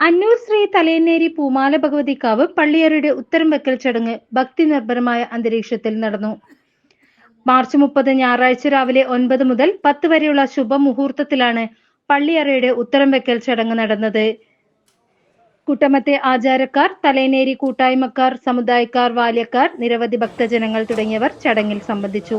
അന്നൂർ ശ്രീ തലയന്നേരി പൂമാല കാവ് പള്ളിയറയുടെ ഉത്തരം വെക്കൽ ചടങ്ങ് ഭക്തി നിർഭരമായ അന്തരീക്ഷത്തിൽ നടന്നു. മാർച്ച് മുപ്പത് ഞായറാഴ്ച രാവിലെ ഒൻപത് മുതൽ പത്ത് വരെയുള്ള ശുഭമുഹൂർത്തത്തിലാണ് പള്ളിയറയുടെ ഉത്തരം വെക്കൽ ചടങ്ങ് നടന്നത്. കുട്ടമത്തെ ആചാരക്കാർ തലയനേരി കൂട്ടായ്മക്കാർ സമുദായക്കാർ ബാല്യക്കാർ നിരവധി ഭക്തജനങ്ങൾ തുടങ്ങിയവർ ചടങ്ങിൽ സംബന്ധിച്ചു.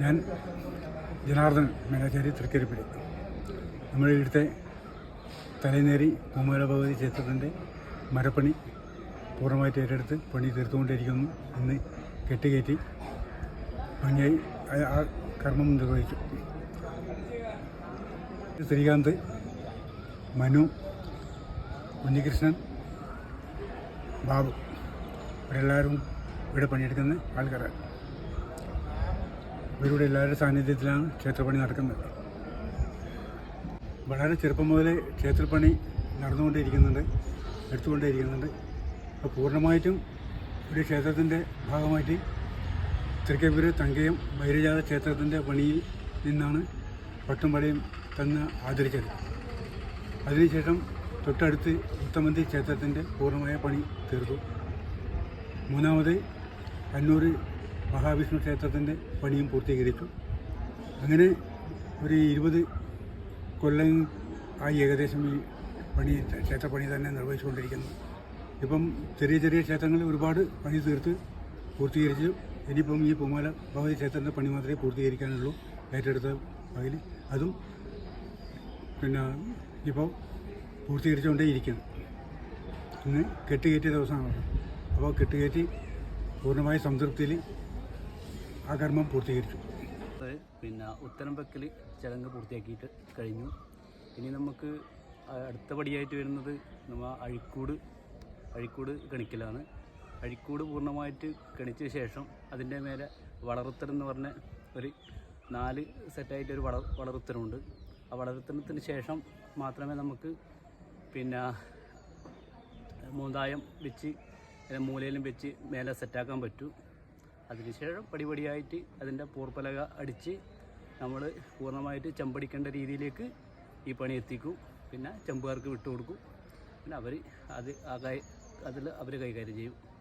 ഞാൻ ജനാർദ്ദൻ മേനാചാരി തൃക്കരിപ്പടി നമ്മുടെ ഇവിടുത്തെ തലേനേരി ഭഗവതി ക്ഷേത്രത്തിന്റെ മരപ്പണി പൂർണമായിട്ട് ഏറ്റെടുത്ത് പണി തീർത്തുകൊണ്ടിരിക്കുന്നു ഇന്ന് കെട്ടുകയറ്റി ഭംഗിയായി ആ- കർമ്മം നിർവഹിച്ചു. ശ്രീകാന്ത് മനു ഉണ്ണികൃഷ്ണൻ ബാബു ഇവരെല്ലാവരും ഇവിടെ പണിയെടുക്കുന്ന ആൾക്കാരാണ് ഇവരുടെ എല്ലാവരുടെ സാന്നിധ്യത്തിലാണ് ക്ഷേത്രപ്പണി നടക്കുന്നത്. വളരെ ചെറുപ്പം മുതലേ ക്ഷേത്രപ്പണി നടന്നുകൊണ്ടേയിരിക്കുന്നുണ്ട് എടുത്തുകൊണ്ടേയിരിക്കുന്നുണ്ട്. പൂർണമായിട്ടും ഒരു ക്ഷേത്രത്തിന്റെ ഭാഗമായിട്ട് തൃക്കപ്പൂര് തങ്കയം വൈരജാത ക്ഷേത്രത്തിന്റെ പണിയിൽ നിന്നാണ് പട്ടും പടയും തന്ന് ആദരിച്ചത്. അതിനുശേഷം തൊട്ടടുത്ത് ഉത്തമന്തി ക്ഷേത്രത്തിന്റെ പൂർണമായ പണി തീർത്തു. മൂന്നാമത് അന്നൂർ മഹാവിഷ്ണു ക്ഷേത്രത്തിന്റെ പണിയും പൂർത്തീകരിച്ചു. അങ്ങനെ ഒരു ഇരുപത് കൊല്ലം ആയി ഏകദേശം ഈ പണി ക്ഷേത്രപ്പണി തന്നെ നിർവഹിച്ചുകൊണ്ടിരിക്കുന്നു. ഇപ്പം ചെറിയ ചെറിയ ക്ഷേത്രങ്ങൾ ഒരുപാട് പണി തീർത്ത് പൂർത്തീകരിച്ചു. ഇനിയിപ്പം ഈ പൂമാല ഭഗവതി ക്ഷേത്രത്തിന്റെ പണി മാത്രമേ പൂർത്തീകരിക്കാനുള്ളൂ ഏറ്റെടുത്ത വകയിൽ. അതും പിന്നെ ഇപ്പോൾ പൂർത്തീകരിച്ചുകൊണ്ടേ ഇരിക്കുന്നു ഇന്ന് കെട്ടുകയറ്റിയ ദിവസമാണ് അപ്പോൾ കെട്ടുകയറ്റി പൂർണമായ സംതൃപ്തിയിൽ ആ കർമ്മം പൂർത്തീകരിച്ചു. പിന്നെ ഉത്തരം വെക്കൽ ചടങ്ങ് പൂർത്തിയാക്കിയിട്ട് കഴിഞ്ഞു. ഇനി നമുക്ക് അടുത്ത പടിയായിട്ട് വരുന്നത് നമ്മൾ അഴിക്കൂട് അഴിക്കൂട് കണിക്കലാണ് അഴിക്കൂട് പൂർണമായിട്ട് കണിച്ച ശേഷം അതിന്റെ മേലെ വളറുത്തരം എന്ന് പറഞ്ഞ ഒരു നാല് സെറ്റായിട്ട് ഒരു വള വളറുത്തരമുണ്ട് ആ വളർത്തരത്തിന് ശേഷം മാത്രമേ നമുക്ക് പിന്നെ മൂന്നായം വെച്ച് മൂലയിലും വെച്ച് മേലെ സെറ്റാക്കാൻ പറ്റൂ. അതിനുശേഷം പടിപടിയായിട്ട് അതിന്റെ പൂർപ്പലക അടിച്ച് നമ്മൾ പൂർണമായിട്ട് ചെമ്പടിക്കേണ്ട രീതിയിലേക്ക് ഈ പണി എത്തിക്കും. പിന്നെ ചെമ്പുകാർക്ക് വിട്ടുകൊടുക്കും. പിന്നെ അവർ അത് ആ അതിൽ അവർ കൈകാര്യം ചെയ്യും.